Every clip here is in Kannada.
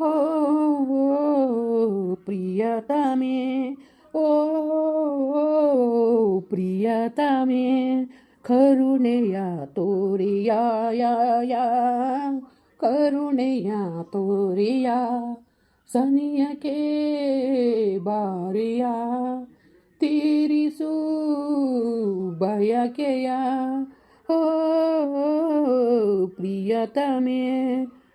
ಓ ಪ್ರಿಯತಮೆ ಓ ಪ್ರಿಯತಮೆ ಕರುಣೆಯ ತೋರಿಯ ಯಾ ಯಾ ಕರುಣೆಯ ತೋರಿಯ ಸನಿಯಕ್ಕೆ ಬಾರಿಯ ತೀರಿಸು ಬಯಕೆಯ ಓ ಪ್ರಿಯತಮೆ ಓ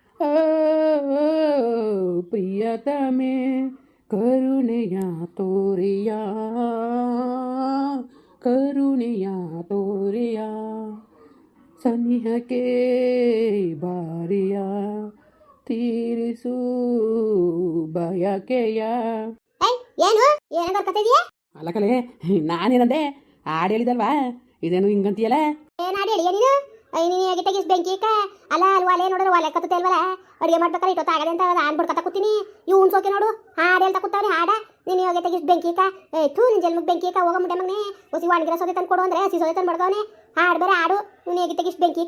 ಪ್ರಿಯತಮೆ ಕರುಣೆಯ ತೋರಿಯ ಕರುಣೆಯ ತೋರಿಯ ಸನಿಹಕ್ಕೆ ಬಾರಿಯ ತೀರಿಸು ಬಯಕೆಯ. ಏನು? ಏನಾಗ ಕತೆ ಇದೆಯಾ? ಅಲ್ಲ ಕಲೆ ನಾನೇನಂದೆ? ಹಾಡು ಹೇಳಿದಲ್ವಾ? ಇದೇನು ಹಿಂಗಂತೀಯಲ್ಲ? ಏನು ಹಾಡು ಹೇಳಿ ನೀನು? ಅಯ್ಯ ನೀನು ಹೇಗೆ ತೆಗಿಸ್ ಬೆಂಕಿ ಇಕ್ಕ ಅಲ್ಲ ಅಲ್ಲಿ ಒಲೆ ನೋಡಿದ್ರೆ ಒಲೆ ಕತ್ತತೆ ಅಲ್ವಲ್ಲ? ಅಡುಗೆ ಮಾಡ್ಬೇಕಾದ್ರೆ ಇಟ್ಟು ಆಗದೆ ಅಂತ ನಾನು ಬಿಡ್ಕೊತ ಕೂತೀನಿ. ಇವು ಉಣ್ಸೋಕೆ ನೋಡು ಹಾಡು ಹೇಳ್ತಾ ಕೂತಾವ್ರಿ ಹಾಡ. ನೀನು ಹೇಗೆ ತೆಗಿಸ್ ಬೆಂಕಿ ಏ ಥೂ ನಿನ್ ಜನ್ಮಕ್ಕೆ ಬೆಂಕಿ ಇಕ್ಕ ಹೋಗ ಮುಂಡೆ ಮಗನೇ. ಹೊಸಿ ಒಣಗಿರೋ ಸೋದೆ ತಂದು ಕೊಡು ಅಂದ್ರೆ ಹಸಿ ಸೋದೆ ತಂದು ಬಡ್ದವನೆ ಹಾಡು ಬೇರೆ ಹಾಡು ನೀನು ಹೇಗೆ ತೆಗಿಸ್ ಬೆಂಕಿ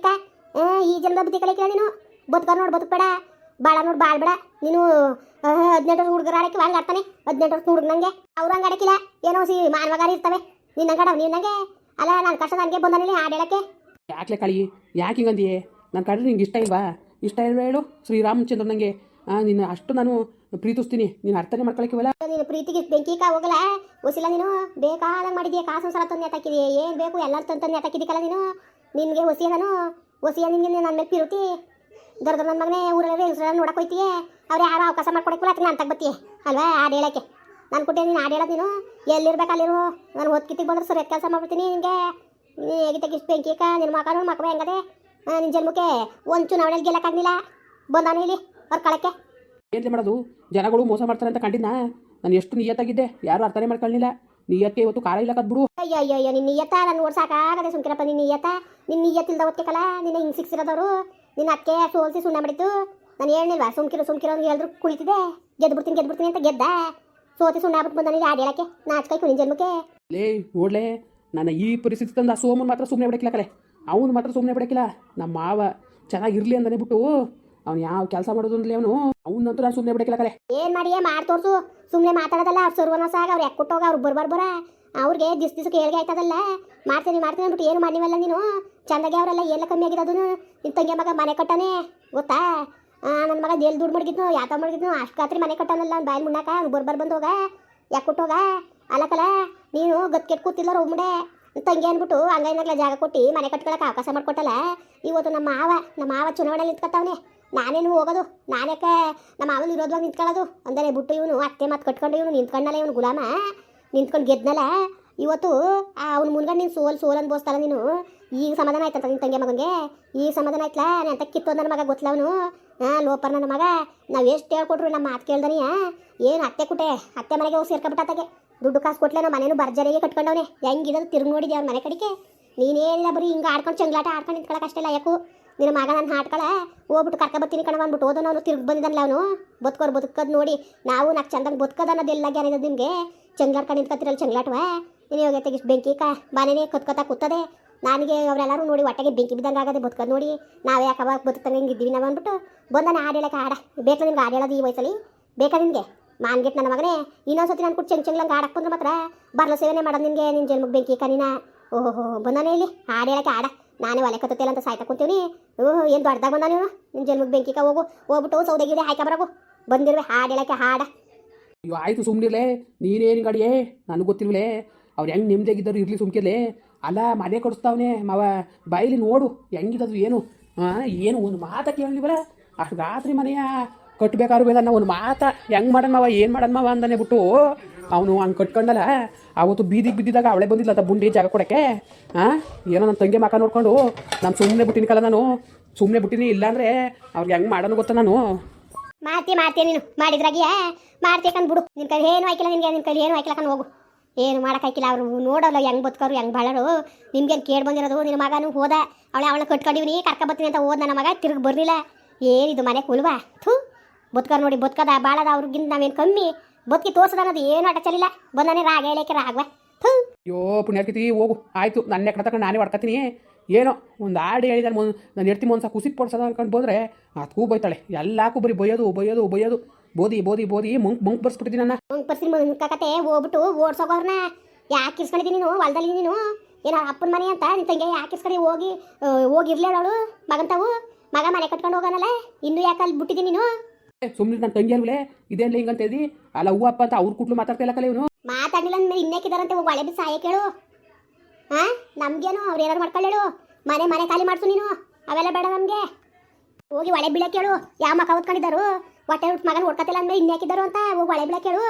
ಆ, ಈ ಜನ್ಮ ಬುದ್ಧಿ ಕಲಿಕಿಲ್ಲ ನೀನು. ನೋಡ್ ನೋಡಿ ಬದುಕಬೇಡ. ಬಾಳ ನೋಡಿ ಬಾಳ್ಬೇಡ ನೀನು ಹದಿನೆಂಟು ವರ್ಷ ಹುಡುಗರ ಆಡಕ್ಕೆ ಹಂಗೆ ಆಡ್ತಾನೆ ಹದಿನೆಂಟು ವರ್ಷ ಹುಡುಗ ನಂಗೆ. ಅವ್ರು ಹಂಗೆ ಏನೋ ಸಿ ಮಾನವಗಾರ ಇರ್ತವೆ. ನಿನ್ನ ಗಡವ್ ನೀನು ನಂಗೆ. ಅಲ್ಲ ನಾನು ಕಷ್ಟ ನನಗೆ ಬಂದನಿಲ್ಲ ಹಾಡು ಹೇಳಕ್ಕೆ. ಯಾಕ್ಲೆ ಕಳಿ? ಯಾಕೆ ಹಿಂಗಂದಿಯೇ ನಾನು ಕಂಡ್ರೆ ನಿಂಗೆ ಇಷ್ಟ ಇಲ್ವಾ? ಇಷ್ಟ ಇಲ್ವಾ ಹೇಳು. ಶ್ರೀರಾಮಚಂದ್ರ ನನಗೆ ನಿನ್ನ ಅಷ್ಟು ನಾನು ಪ್ರೀತಿಸ್ತೀನಿ. ನೀನು ಅರ್ಥನೇ ಮಾಡ್ಕೊಳಕ್ಕಿವಲ್ಲ ನೀನು ಪ್ರೀತಿಗೆ ಬೆಂಕಿ ಕಾ ಹೋಗಲ್ಲ. ಹೊಸಿಲ್ಲ ನೀನು ಬೇಕಾದಂಗೆ ಮಾಡಿದೀಯ? ಕಾಸು ಸಲ ತಂದು ನೇತಾಕಿದ್ಯಾ ಏನು ಬೇಕು? ಎಲ್ಲ ತಂದು ನೇತಾಕಿದ್ದೀಕಲ್ಲ ನೀನು? ನಿನಗೆ ಹೊಸಿಯ ನಾನು. ಹೊಸಿಯ ನಿನಗೆ ನನ್ನ ಮೇಲೆ ಪಿರುತಿ. ದೊಡ್ಡ ನನ್ನ ಮಗನೇ ಊರಲ್ಲಿ ಹೆಸರು ನೋಡಕ್ಕೆ ಹೋಯ್ತೀಯೇ. ಅವ್ರು ಯಾರೋ ಅವಕಾಶ ಮಾಡ್ಕೊಡಕ್ಕಿಲ್ಲ ಅದಕ್ಕೆ ನಾನು ತಗ್ಬತ್ತೀಯ ಅಲ್ವಾ? ಹಾಡು ಹೇಳಕ್ಕೆ. ನಾನು ಕೊಟ್ಟೆ ನೀನು ಹಾಡು ಹೇಳೋದು ನೀನು. ಎಲ್ಲಿರ್ಬೇಕು ಅಲ್ಲಿರು. ನಾನು ಓದ್ಕಿತ್ತಿಗೆ ಬಂದ್ರೆ ಸರ್ ಕೆಲಸ ಮಾಡ್ಬಿಡ್ತೀನಿ ನಿನಗೆ. ನೀನು ಹೇಗೆ ತೆಗಿಸ್ ಬೆಂಕಿ ನಿನ್ನ ಮಗನೂ ಮಕ್ಕಳು ಹೆಂಗದೆ? ನಿನ್ನ ಜನ್ಮಕ್ಕೆ ಒಂದು ಚುನಾವಣೆಯಲ್ಲಿ ಗೆಲ್ಲಕ್ಕಾಗಲಿಲ್ಲ ಬಂದಾನು ಇಲ್ಲಿ ಅವ್ರ ಕಳಕ್ಕೆ. ಏನ್ಲೆ ಮಾಡೋದು? ಜನಗಳು ಮೋಸ ಮಾಡ್ತಾರೆ ಅಂತ ಕಂಡಿದ್ನಾ? ನಾನು ಎಷ್ಟು ನಿಯತ್ತಾಗಿದ್ದೆ ಯಾರು ಅರ್ಥನೇ ಮಾಡ್ಕೊಳ್ಳಿಲ್ಲ ನಿಯತ್ತೆ ಇವತ್ತು ಕಾರ ಇಲ್ಲ ಕದ್ಬಿಡು. ಅಯ್ಯೋ ಅಯ್ಯೋ ಅಯ್ಯೋ ನಿನ್ನ ನಿಯತ್ತ? ನಾನು ಓಡ್ಸಾಕಾಗದೆ ಸಾಕಾಗದೆ ಸುಮ್ಕಿರಪ್ಪ ನಿನ್ನ ನಿಯತ್ತ? ನಿನ್ನ ನಿಯತ್ತಿಲ್ದ ಒತ್ತಿಕಲ್ಲ ನಿನ್ನ ಹಿಂಗೆ ಸಿಕ್ಸಿರೋದವರು? ನಿನ್ನ ಅಕ್ಕೆ ಸೋಲ್ಸಿ ಸುಣ್ಣ ಮಾಡಿತ್ತು ನಾನು ಹೇಳಿಲ್ವಾ ಸುಮ್ಕಿರು ಸುಮ್ಕಿರೋ ಹೇಳಿದ್ರು ಕುಳಿತಿದೆ ಗೆದ್ದು ಬಿಡ್ತೀನಿ ಗೆದ್ದು ಬಿಡ್ತೀನಿ ಅಂತ ಗೆದ್ದ. ಸೋತಿ ಸುಣ್ಣ ಆಗ್ಬಿಟ್ಟು ಬಂದ ನನಗೆ ಹೇಳಕ್ಕೆ ನಾಚ್ಕೈ ಕುಣಿನ ಜನ್ಮಕ್ಕೆ. ಲೇ ನೋಡ್ಲೆ ನನ್ನ ಈ ಪರಿಸ್ಥಿತಿ ತಂದು ಆ ಸೋಮನ್ ಮಾತ್ರ ಸುಮ್ಮನೆ ಬಿಡಕ್ಕಿಲ್ಲ ಕಲೆ ಅವನು ಮಾತ್ರ ಸುಮ್ಮನೆ ಬಿಡಕಿಲ್ಲ ನಮ್ಮ ಮಾವ ಚೆನ್ನಾಗಿರ್ಲಿ ಅಂತಾನೆ ಬಿಟ್ಟು, ಅವ್ನು ಯಾವ ಕೆಲಸ ಮಾಡೋದು ಅಂದ್ರೆ ಅವನು. ಅವನಂತೂ ನಾನು ಸುಮ್ಮನೆ ಬಿಡಕ್ಕಿಲ್ಲ ಕಲೆ ಏನ್ ಮಾಡಿಯೇ ಮಾಡಿ ತೋರ್ಸು ಸುಮ್ಮನೆ ಮಾತಾಡೋದಲ್ಲ, ಅವ್ರು ಸರ್ವನಾಶ ಆಗ ಅವ್ರು ಯಾಕೆ ಕೊಟ್ಟೋಗ ಅವ್ರು ಬರ್ಬಾರ್ ಬರ ಅವ್ರಿಗೆ ದಿಸ್ ದಿಸಕ್ಕೆ ಹೇಳಿಗೆ ಆಯ್ತದಲ್ಲ. ಮಾಡ್ತೀನಿ ಮಾಡ್ತೀನಿ ಅಂದ್ಬಿಟ್ಟು ಏನು ಮಾಡಿವಲ್ಲ ನೀನು? ಚಂದಾಗೆ ಅವರೆಲ್ಲ ಎಲ್ಲ ಕಮ್ಮಿ ಅದನ್ನು ನಿನ್ನ ತಂಗಿ ಮಗ ಮನೆ ಕಟ್ಟಾನೆ ಗೊತ್ತಾ? ನನ್ನ ಮಗ ಎಲ್ಲಿ ದುಡ್ಡು ಮಡಗಿದ್ನು ಯಾತ ಮಡಗಿದ್ನು, ಅಷ್ಟು ಖಾತ್ರಿ ಮನೆ ಕಟ್ಟಾನಲ್ಲ ಬಾಯಿ ಅವ್ನು ಬರ್ಬಾರ್ ಬಂದೋಗ ಯಾಕೆ ಕೊಟ್ಟೋಗ ಅಲ್ಲಕಲ್ಲ ನೀನು ಗತ್ ಕೆಟ್ಟು ಕೂತಿಲ್ಲ ಹೋಗ್ಬಿಡೆ ತಂಗಿ ಅಂದ್ಬಿಟ್ಟು ಹಂಗೈನಾಗ್ಲ ಜಾಗ ಕೊಟ್ಟು ಮನೆ ಕಟ್ಕೊಳಕ್ಕೆ ಅವಕಾಶ ಮಾಡ್ಕೊಟ್ಟಲ್ಲ? ಇವತ್ತು ನಮ್ಮ ಮಾವ ನಮ್ಮ ಮಾವ ಚುನಾವಣೆಯಲ್ಲಿ ನಿಂತ್ಕೊತಾವನೆ ನಾನೇನು ಹೋಗೋದು? ನಾನೇಕೆ ನಮ್ಮ ಮಾವನ ಇರೋದ್ವಾಗ ನಿಂತ್ಕೊಳ್ಳೋದು? ಅಂದರೆ ಬಿಟ್ಟು ಇವನು ಅತ್ತೆ ಮಾತು ಕಟ್ಕೊಂಡು ಇವನು ನಿಂತ್ಕೊಂಡಲ್ಲ ಇವನು ಗುಲಾಮ? ನಿಂತ್ಕೊಂಡು ಗೆದ್ದನಲ್ಲ ಇವತ್ತು ಅವ್ನು ಮುನ್ಗಡೆ ನೀನು ಸೋಲ್ ಸೋಲ್ ಅನ್ಬೋಸ್ತಲ್ಲ ನೀನು. ಈಗ ಸಮಾಧಾನ ಆಯ್ತಂತ ನಿನ್ನ ತಂಗಿ ಮಗನಿಗೆ? ಈಗ ಸಮಾಧಾನ ಆಯ್ತಲ್ಲ ಅಂತ ಕಿತ್ತು ನನ್ನ ಮಗ ಗೊತ್ತಲ್ಲ ಅವನು? ಹಾಂ ಲೋಪರ್ ನನ್ನ ಮಗ, ನಾವು ಎಷ್ಟು ಹೇಳ್ಕೊಟ್ರು ನಮ್ಮ ಮಾತು ಕೇಳ್ದನಿ ಏನು ಅತ್ತೆ ಕುಟೆ, ಅತ್ತೆ ಮನೆಗೆ ಹೋಗಿ ಸೇರ್ಕೊಬಿಟ್ಟಾಗೆ ದುಡ್ಡು ಕಾಸು ಕೊಟ್ಲೆ ನಾವು ಮನೇನು ಬರ್ಜರಿಗೆ ಕಟ್ಕೊಂಡವನೆ. ಹೆಂಗಿರೋದು ತಿರುಗಿ ನೋಡಿದ್ದೆ ಅವ್ರ ಮನೆ ಕಡೆಗೆ? ನೀನೇನಿಲ್ಲ ಬರೀ ಹಿಂಗೆ ಆಡ್ಕೊಂಡು ಚಂಗ್ಲಾಟ ಆಡ್ಕೊಂಡು ನಿಂತ್ಕೊಳಕ್ಕೆ ಅಷ್ಟೇ ಯಾಕು? ನಿನ್ನ ಮಗ ನಾನು ಹಾಡ್ಕೊಳ, ಹೋಗ್ಬಿಟ್ಟು ಕರ್ಕ ಬರ್ತೀನಿ ಕಣ ಬಂದ್ಬಿಟ್ಟು ಓದೋನು ಅವನು, ತಿರುಗಿ ಬಂದಿದ್ದಲ್ಲ ಅವನು. ಬದುಕೋರು ಬದುಕೋದು ನೋಡಿ, ನಾವು ನಾಲ್ಕು ಚಂದಂಗೆ ಬದುಕೋದು ಅನ್ನೋದೆಲ್ಲ ಗ್ಯಾರ ನಿಮಗೆ. ಚಂಗ್ಲಾಡ್ಕೊಂಡು ನಿಂತ್ಕೊತಿರಲ್ಲ ಚಂಗ್ಲಾಟವ? ನೀನು ಹೋಗಿ ತೆಗಿಸ್ ಬೆಂಕಿ ಕಾ ಬಾನೇನೆ ಕತ್ಕೊತಾ ಕೂತದೆ. ನನಗೆ ಅವರೆಲ್ಲರೂ ನೋಡಿ ಒಟ್ಟಿಗೆ ಬೆಂಕಿ ಬಿದ್ದಂಗೆ ಆಗದೆ ಬದುಕೋದು ನೋಡಿ, ನಾವು ಯಾಕೆ ಅವಾಗ ಬದುಕ್ತಂಗೆ ಹಿಂಗಿದ್ದೀವಿ ನಾವು ಅಂದ್ಬಿಟ್ಟು ಬಂದ ಹಾಡು ಹೇಳಕ್ಕೆ ಹಾಡ. ಬೇಕಾ ನಿಮ್ಗೆ ಹಾಡು ಈ ವಯಸ್ಸಲ್ಲಿ. ಬೇಕಾ ನಿನಗೆ ಮಾನ್ಗೆಟ್ ನನ್ನ ಮಗನೇ. ಇನ್ನೊಂದ್ಸತಿ ನಾನು ಕೊಟ್ಟು ಚೆಂಗ್ ಚೆಂಗ್ಲಂಗೆ ಆಡಕ್ಕೆ ಬಂದ್ರೆ ಮಾತ್ರ ಬರ್ಲ ಸೇವನೆ ಮಾಡೋದು ನಿನಗೆ ನಿನ್ನ ಜನ್ಮಕ್ಕೆ ಬೆಂಕಿ ಕನಿನ ಓಹೋ ಬಂದಾನೆ ಇಲ್ಲಿ. ಹಾಡು ಆಡ ನಾನೇ ಒಲೆ ಕತ್ತತಿಲ್ಲ ಅಂತ ಸಾಯ್ತಾ ಕುಂತೀವಿ ಓಹ್, ಏನು ದೊಡ್ಡದಾಗ ಬಂದ ನೀನು? ನಿನ್ನ ಜನ್ಮಕ್ಕೆ ಬೆಂಕಿಕ ಹೋಗು. ಹೋಗ್ಬಿಟ್ಟು ಸೌದೆ ಗಿಡೆ ಹಾಕ ಬರಗು. ಬಂದಿರುವೆ, ಹಾಡು ಹೇಳಕ್ಕೆ ಹಾಡ. ಅಯ್ಯೋ, ಆಯಿತು ಸುಮ್ಮನಿರ್ಲೆ ನೀನೇನು ಗಾಡಿಯೇ? ನನಗೆ ಗೊತ್ತಿಲ್ವಲೇ. ಅವ್ರು ಹೆಂಗೆ ನೆಮ್ಮದಿಯಾಗಿದ್ದರು ಇರಲಿ ಸುಮ್ಕಿರ್ಲೆ. ಅಲ್ಲ, ಮನೆ ಕೊಡಿಸ್ತಾವನೆ. ಮಾವ, ಬಾಯಿಲಿ ನೋಡು, ಹೆಂಗಿದದು ಏನು? ಹಾಂ ಏನು, ಒಂದು ಮಾತ ಕೇಳಲಿವಲ್ಲ ಅಷ್ಟು ರಾತ್ರಿ ಮನೆಯ ಕಟ್ಟಬೇಕಾದ್ರೂ ಬೇಡ. ಒಂದು ಮಾತ, ಹೆಂಗೆ ಮಾಡೋಣ ಮಾವ, ಏನು ಮಾಡೋಣ ಮಾವ ಅಂದನೆ ಬಿಟ್ಟು, ಅವನು ಹಂಗೆ ಕಟ್ಕೊಂಡಲ್ಲ. ಅವತ್ತು ಬೀದಿಗೆ ಬಿದ್ದಿದ್ದಾಗ ಅವಳೆ ಬಂದಿಲ್ಲ ಅಂತ ಬುಂಡಿ ಜಾಗ ಕೊಡೋಕ್ಕೆ. ಹಾಂ ಏನೋ ನನ್ನ ತಂಗಿ ಮಾಕ ನೋಡ್ಕೊಂಡು, ನಾನು ಸುಮ್ಮನೆ ಬಿಟ್ಟಿನಿ ಕಲ ನಾನು. ಸುಮ್ಮನೆ ಬಿಟ್ಟಿನಿ ಇಲ್ಲಾಂದರೆ ಅವ್ರಿಗೆ ಹೆಂಗೆ ಮಾಡೋಣ ಗೊತ್ತ ನಾನು? ಮಾಡ್ತಿ ಮಾಡ್ತೀಯ ನೀನು ಮಾಡಿದ್ರಾಗಿಯಾ? ಮಾಡ್ತೀಕಂದ್ ಬಿಡು. ನಿನ್ನ ಕೈ ಏನು ಹಾಕಿಲ್ಲ ನಿನಗೆ ನಿನ್ನ ಕೈ ಏನು ಕಣ್ ಹೋಗು. ಏನು ಮಾಡೋಕ್ಕಾಗಿಲ್ಲ ಅವ್ರು ನೋಡೋಲ್ಲ, ಹೆಂಗೆ ಬದುಕೋರು, ಹೆಂಗೆ ಬಾಳರು. ನಿಮ್ಗೇನು ಕೇಳಿ ಬಂದಿರೋದು? ನಿನ್ನ ಮಗನೂ ಹೋದ. ಅವಳೆ ಅವಳ ಕಟ್ಕೊಂಡಿವ್ನಿ, ಕರ್ಕೊ ಬರ್ತೀನಿ ಅಂತ ಹೋದ ನನ್ನ ಮಗ, ತಿರುಗಿ ಬರಲಿಲ್ಲ. ಏನಿದು ಮನೆ ಕುಲ್ವಾ? ಥೂ. ಬದುಕೋರು ನೋಡಿ, ಬದುಕದ, ಬಾಳದ ಅವ್ರಿಗಿಂತ ನಾವೇನು ಕಮ್ಮಿ. ಬದುಕಿ ತೋರ್ಸದ ಅನ್ನೋದು ಏನು ಆಟ ಚಲಿಲ್ಲ ಬಂದಾನೆ ರಾಗ ಹೇಳಕ್ಕೆ ರಾಗ್ವ. ಥೂ. ಅಯ್ಯೋ ಪುಣ್ಯಾಕತಿ ಹೋಗು. ಆಯಿತು, ನನ್ನ ಕಡೆ ತಗೊಂಡು ನಾನೇ ಮಾಡ್ಕೊತೀನಿ ಏನೋ, ಒಂದು ಹಾಡು ಹೇಳಿದ ನಾನು ಹೇಳ್ತೀನಿ ಒಂದು ಸಹ ಕುಸಿಗೆ ಪಡ್ಸೋದು ಅನ್ಕೊಂಡು ಬಂದರೆ ಅದಕ್ಕೂ ಬೈತಾಳೆ ಎಲ್ಲಕ್ಕೂ ಬರೀ ಬೈಯೋದು ಬೈಯೋದು ಬೈಯೋದು ಬೋದಿ ಬೋದಿ ಬೋದಿ ಮುಂಕ್ ಮುಂಕ್ ಬರ್ಸ್ಬಿಟ್ಟಿದ್ದೀನಿ ಮುಂಗ್ ಮುಂಕಕತೆ ಹೋಗ್ಬಿಟ್ಟು ಓಡ್ಸೋಗೋರ್ನ ಯಾಕೆ ಇಸ್ಕೊಂಡಿದ್ದೀನಿ ನೀನು? ಹೊಲದಲ್ಲಿ ನೀನು? ಏನೋ ಅಪ್ಪನ ಮನೆ ಅಂತ? ನಿನ್ ತಂಗಿ ಯಾಕೆ ಇಸ್ಕೊಂಡು ಹೋಗಿ ಹೋಗಿ ಹೋಗಿರ್ಲಿ ಅವಳು? ಮಗಂತಾವು ಮಗ ಮನೆ ಕಟ್ಕೊಂಡು ಹೋಗೋನಲ್ಲ? ಇನ್ನು ಯಾಕೆ ಅಲ್ಲಿ ಬಿಟ್ಟಿದ್ದೀನಿ ನೀನು? ಸುಮ್ಮನೆ ನನ್ನ ತಂಗಿ ಅಲ್ವೇ? ಇದೇನ್ಲ ಹಿಂಗಂತ ಇದ್ದಿ ಅಲ್ಲ ಹೂವು ಅಪ್ಪ ಅಂತ ಅವ್ರ ಕುಟ್ಲು ಮಾತಾಡ್ತಾ ಇಲ್ಲ ಕಲೆ ಇವನು? ಮಾತಾಡಲಿಲ್ಲ ಅಂದ್ರೆ ಇನ್ನೇಕಿದಾರಂತೆ ಹೋಗಿ ಒಳೆ ಬಿಸಿ ಸಹಾಯ ಕೇಳು. ಹಾ ನಮ್ಗೇನು ಅವ್ರು ಏನಾರು ಮಾಡ್ಕೊಳ್ಳೇಳು ಮನೆ ಮನೆ ಖಾಲಿ ಮಾಡ್ಸು ನೀನು. ಅವೆಲ್ಲ ಬೇಡ ನಮಗೆ. ಹೋಗಿ ಒಳೆ ಬೀಳಕ್ಕೆ ಕೇಳು. ಯಾವ ಮಕ ಹೊತ್ಕೊಂಡಿದ್ದಾರು? ಹೊಟ್ಟೆ ಹುಟ್ಟು ಮಗನ ಇನ್ನೇಕಿದ್ದಾರು ಅಂತ ಒಳೆ ಬೀಳಕ್ಕೆ ಹೇಳು.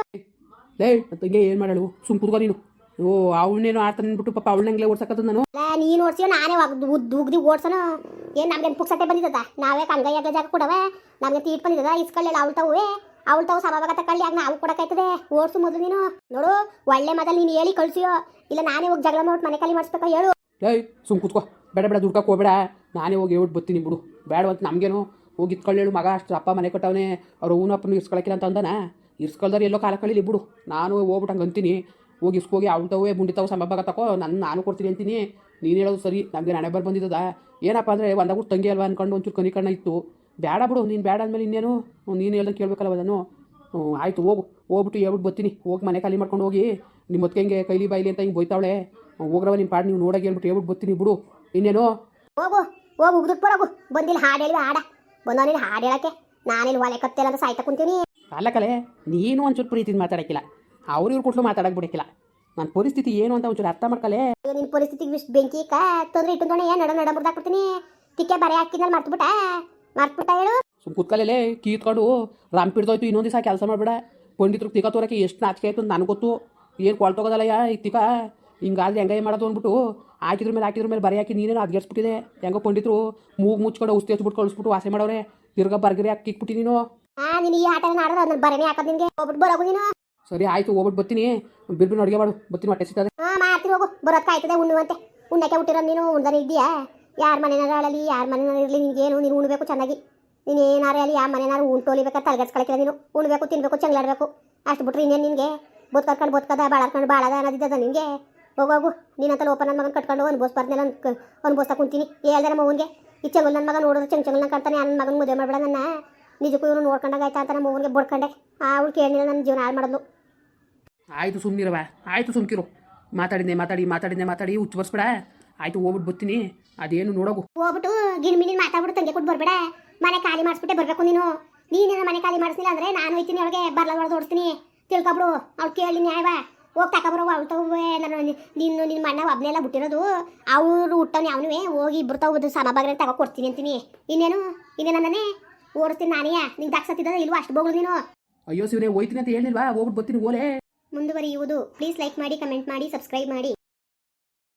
ಲೇ ತಂಗೆ ಏನು ಮಾಡಳು? ಸುಮ್ ಕುತ್ಕೋ ನೀನು. ಓ ಅವಳನ್ನೇನು ಆಡ್ತಾನೆ ಅಂದ್ಬಿಟ್ಟು ಪಾಪ ಅವಳನ್ನಂಗ್ಲೇ ಓಡ್ಸಕತ್ತ ನಾನು. ನೀನು ಓಡ್ಸಿಯೋ ನಾನೇ ಉಗ್ದಿ ಓಡ್ಸೋನು? ಏನು ನಮ್ಗೇನು ಪುಕ್ಸಟ್ಟೆ ಬಂದಿದ್ದದ? ನಾವೇ ಜಾಗ ಕೊಡವೆ? ನಮ್ಗೆ ತೀಟ್ ಬಂದಿದ್ದದ? ಇಸ್ಕೊಳ್ಳಿಲ್ಲ ಅವಳು ತಾವೇ? ಅವಳು ತಾವು ಸಮವಾಗ ತಕೊಳ್ಳಿ ಆಗ ನಾವು ಕೊಡಕ್ಕಾಯ್ತದೆ? ಓಡ್ಸು ಮೊದಲು ನೀನು. ನೋಡು ಒಳ್ಳೆ ಮೊದಲು ನೀನು ಹೇಳಿ ಕಳ್ಸಿಯೋ? ಇಲ್ಲ ನಾನೇ ಹೋಗಿ ಜಗಳ ಮಾಡಿ ಮನೆ ಖಾಲಿ ಮಾಡಿಸ್ಬೇಕಾ ಹೇಳು. ಏಯ್ ಸುಮ್ ಕೂತ್ಕೋ. ಬೇಡ ಬೇಡ ದುಡ್ಕಕ್ಕೆ ಹೋಗ್ಬೇಡ. ನಾನೇ ಹೋಗಿ ಹೇಳ್ಬಿಟ್ಟು ಬರ್ತೀನಿ ಬಿಡು. ಬೇಡವಂತ ನಮಗೇನು ಹೋಗಿ ಇತ್ಕೊಳ್ಳೇಳು ಮಗ, ಅಷ್ಟು ಅಪ್ಪ ಮನೆ ಕೊಟ್ಟವನೇ, ಅವ್ರ ಊನಪ್ಪನ ಇರ್ಸ್ಕೊಳಕಿಲ್ಲ ಅಂತ ಅಂದನ? ಇರ್ಸ್ಕೊಳ್ದಾರೆ ಎಲ್ಲೋ ಕಾಲ ಕಳೀಲಿ ಬಿಡು. ನಾನು ಹೋಗ್ಬಿಟ್ಟು ಹಂಗೆ ಅಂತೀನಿ. ಹೋಗಿ ಇಸ್ಕೋಗಿ ಅವಳ್ತವೇ ಮುಂಡಿತಾವು ಸಂಭಾಗ ತಕೋ ನನ್ನ ನಾನು ಕೊಡ್ತೀನಿ ಅಂತೀನಿ. ನೀನು ಹೇಳೋದು ಸರಿ, ನಮಗೆ ನಾಳೆ ಬರ್ ಬಂದಿದ್ದದ. ಏನಪ್ಪ ಅಂದರೆ, ಒಂದಾಗು ತಂಗಿ ಅಲ್ವಾ ಅನ್ಕೊಂಡು ಒಂಚೂರು ಕನಿ ಕಣ್ಣ ಇತ್ತು. ಬೇಡ ಬಿಡು, ನೀನು ಬೇಡ ಅಂದಮೇಲೆ ಇನ್ನೇನು? ನೀನು ಹೇಳ್ದಂಗೆ ಕೇಳಬೇಕಲ್ಲ ಅದನ್ನು? ಆಯಿತು, ಹೋಗು. ಹೋಗ್ಬಿಟ್ಟು ಹೇಳ್ಬಿಟ್ಟು ಬರ್ತೀನಿ. ಹೋಗಿ ಮನೆ ಖಾಲಿ ಮಾಡ್ಕೊಂಡು ಹೋಗಿ. ನಿಮ್ಮ ಮತ್ತೆ ಹೆಂಗೆ ಕೈಲಿ ಬಾಯಿಲಿ ಅಂತ ಹಿಂಗೆ ಬೈತಾವಳೆ ಹೋಗ್ರವ ನಿಮ್ಮ ಪಾಡು, ನೀವು ನೋಡೋಕೆ ಹೇಳ್ಬಿಟ್ಟು ಹೇಳ್ಬಿಟ್ಟು ಬರ್ತೀನಿ ಬಿಡು. ಇನ್ನೇನು? ಹೋಗು ಹೋಗು ಬಂದಿಲ್ಲ, ಹಾಡು ಹೇಳಿ ಹಾಡ. ಬಂದವನಿಲ್ಲ ಹಾಡು ಹೇಳಕ್ಕೆ? ನಾನಿಲ್ಲಿ ಒಲೆ ಕತ್ತಿಲ್ಲ ಅಂತ ಸಾಯ್ತಾ ಕುಂತೀನಿ. ಅಲ್ಲ ಕಲೆ ನೀನು ಒಂಚೂರು ಪ್ರೀತಿಯಿಂದ ಮಾತಾಡಕ್ಕಿಲ್ಲ. ಅವ್ರು ಇವ್ರು ಕೊಟ್ಲು ಮಾತಾಡಕ್ಕೆ ಬಿಡಕ್ಕಿಲ್ಲ. ನನ್ನ ಪರಿಸ್ಥಿತಿ ಏನು ಅಂತ ಒಂಚೂರು ಅರ್ಥ ಮಾಡ್ಕಲೆ. ನಿನ್ನ ಪರಿಸ್ಥಿತಿಗೆ ಇಷ್ಟು ಬೆಂಕಿ ಕ ತೊಂದ್ರೆ ಇಟ್ಟು ಏನು ನಡ ನಡ ಮುರ್ದಾಕ್ಬಿಡ್ತೀನಿ ತಿಕ್ಕೆ ಬರೆ ಹಾಕಿದ್ಮೇಲೆ ಮರ್ತ್ಬಿಟ್ಟ. ಮರ್ತ್ಬಿಟ್ಟ ಹೇಳು. ಸುಮ್ ಕೂತ್ಕಲೇ ಕೀತ್ಕೊಂಡು ರಾಮ್ ಪಿಡ್ದೋಯ್ತು ಇನ್ನೊಂದು ದಿವಸ ಕೆಲಸ ಮಾಡ್ಬೇಡ. ಪಂಡಿತರು ತಿಕ್ಕ ತೋರಕ್ಕೆ ಎಷ್ಟು ನಾಚಿಕೆ ಆಯ್ತು ನನಗೆ ಗೊತ್ತು. ಏನು ಕೊಳ್ತೋಗೋದಲ್ಲ ಈ ತಿಕ್ಕ ಹಿಂಗಾದ್ರೆ ಹೆಂಗೆ ಮಾಡೋದು ಅಂದ್ಬಿಟ್ಟು ಹಾಕಿದ್ರ ಮೇಲೆ ಹಾಕಿದ್ರ ಮೇಲೆ ಬರೆಯಾಕಿ ನೀನೇನು ಅದ್ಗೆರ್ಸ್ಬಿಟ್ಟಿದೆ. ಹೆಂಗೋ ಪಂಡಿತರು ಮೂಗು ಮುಚ್ಕೊಂಡು ಉಸ್ತಿ ಹಚ್ಬಿಟ್ಟು ಕಳಿಸ್ಬಿಟ್ಟು ವಾಸೆ ಮಾಡವ್ರೆ ತಿರ್ಗ ಬರ್ಗರಿ ಹಾಕಿ ಕಿಕ್ಬಿಟ್ಟಿ ನೀನು. ಹಾ ನೀನು ಈ ಆಟ ಆಡೋದು ಅದನ್ನ ಬರೇನೆ ಹಾಕೋದು ನಿನ್ಗೆ. ಹೋಗ್ಬಿಟ್ಟು ಬರೋಗು ನೀನು. ಸರಿ ಆಯ್ತು ಹೋಗ್ಬಿಟ್ಟು ಬರ್ತೀನಿ. ಬಿರ್ಬಿನ ಅಡುಗೆ ಮಾಡು. ಬರ್ತೀನಿ ಹೊಟ್ಟೆ ಸಿಗ್ತದೆ ಹಾ ಮಾಡ್ತೀನಿ ಹೋಗು. ಬರೋದ್ ಕಾಯ್ತದೆ ಉಣ್ಣುವಂತೆ. ಉಣ್ಣಕ್ಕೆ ಹುಟ್ಟಿರೋ ನೀನು ಉಣ್ದಾನೆ ಇದೆಯಾ ಯಾರ ಮನೆನಾರ ಆಳಲಿ ಯಾರ ಮನೆನಾರ ಇರಲಿ ಏನು? ನೀನು ಉಣ್ಬೇಕು ಚೆನ್ನಾಗಿ. ನೀನು ಏನಾರ ಅಲ್ಲಿ ಯಾವ ಮನೆನಾರು ಉಂಟೋಲಿಬೇಕಾದ್ರೆ ತಲೆಗಡ್ಸ್ಕೊಳಕಿಲ್ಲ ನೀನು. ಉಣ್ಬೇಕು ತಿನ್ಬೇಕು ಚಂಗ್ಲಾಡ್ಬೇಕು. ಅಷ್ಟು ಬಿಟ್ರೆ ಇನ್ನೇನು ನಿನಗೆ? ಬದುಕ್ ಕಟ್ಕೊಂಡು ಬದುಕದ ಬಾಳರ್ಕೊಂಡು ಬಾಳದ ಅನ್ನೋದಿದ್ದದ ನಿನಗೆ? ಹೋಗೋಗು ನೀನಂತ ಓಪನ್ ನನ್ನ ಮಗನ ಕಟ್ಕೊಂಡು ಅನ್ಭವಿಸ್ಬಾರ್ದು ನಾನು ಅನ್ಬೋಸ್ತಾ ಕುಂತೀನಿ. ಹೇಳ್ದೆ ನಮ್ಮ ಮಗನಿಗೆ ಈ ಚೆಂಗಲ್ ನನ್ನ ಮಗ ನೋಡಿದ್ರೆ ಚಂಗ್ ಚಂಗ್ ಕಾಣ್ತಾನೆ. ನನ್ನ ಮಗನ ಮದುವೆ ಮಾಡ್ಬೇಡ ನನ್ನ. ನಿಜಕ್ಕೂ ಇವನು ನೋಡ್ಕೊಂಡಾಗ ಆಯ್ತಾ ಅಂತ ನಮ್ಮ ಮಗನಿಗೆ ಬಡ್ಕೊಂಡೆ. ಆ ಅವಳು ಕೇಳಿಲ್ಲ ನನ್ನ ಜೀವನ ಹಾಳು ಮಾಡೋದು ಆಯಿತು ಸುಮ್ಮನಿರವ ಆಯಿತು ಸುಮ್ಕಿರು ಮಾತಾಡಿದ್ದೆ ಮಾತಾಡಿ ಮಾತಾಡಿದ್ದೆ ಮಾತಾಡಿ ಹುಚ್ಚು ಬರ್ಸ್ಬೇಡ ಆಯಿತು ಹೋಗ್ಬಿಟ್ಟು ಬರ್ತೀನಿ ಅದೇನು ನೋಡೋಗು. ಹೋಗ್ಬಿಟ್ಟು ಗಿಣ್ಮಿನಿ ಮಾತಾಡ್ಬಿಟ್ಟು ತಂಗೆ ಕೊಟ್ಟು ಬರ್ಬೇಡ. ಮನೆ ಖಾಲಿ ಮಾಡಿಸ್ಬಿಟ್ಟೆ ಬರ್ಬೇಕು ನೀನು. ನೀನೇನ ಮನೆ ಖಾಲಿ ಮಾಡಿಸ್ಲಿಲ್ಲ ಅಂದ್ರೆ ನಾನು ಹೋಯ್ತೀನಿ ಅವಳಿಗೆ ಬರ್ಲ ಹೊಡೆದು ಓಡಿಸ್ತೀನಿ ತಿಳ್ಕೊಬಿಡು ಅವ್ಳು ಕೇಳಿ ನ್ಯಾಯವ. ಹೋಗಿ ತಗೊಬರೋ ಅವ್ನು ತಗೋ ನಾನು ನಿನ್ನ ನಿನ್ನ ಮಣ್ಣ ಒಬ್ಬನೆಲ್ಲ ಬಿಟ್ಟಿರೋದು ಅವ್ರು ಹುಟ್ಟವ್ನು ಅವನುವೆ ಹೋಗಿ ಇಬ್ಬರು ತಗೋದು ಸಮಭಾಗ್ರೆ ತಗೋ ಕೊಡ್ತೀನಿ ಅಂತೀನಿ. ಇನ್ನೇನು? ಇನ್ನೇನು ನಾನೇ ಓಡಿಸ್ತೀನಿ ನಾನೇ. ನಿಂಗೆ ದಾಕ್ಸತ್ತಿದ್ದ ಇಲ್ವಾ? ಅಷ್ಟು ಬೋಗಳು ನೀನು? ಅಯ್ಯೋ ಶಿವನೇ ಹೋಯ್ತೀನಿ ಅಂತ ಹೇಳಿಲ್ವಾ? ಹೋಗ್ಬಿಟ್ಟು ಬರ್ತೀನಿ ಓಲೆ. ಮುಂದುವರಿಯುವುದು. ಪ್ಲೀಸ್ ಲೈಕ್ ಮಾಡಿ ಕಮೆಂಟ್ ಮಾಡಿ ಸಬ್ಸ್ಕ್ರೈಬ್ ಮಾಡಿ.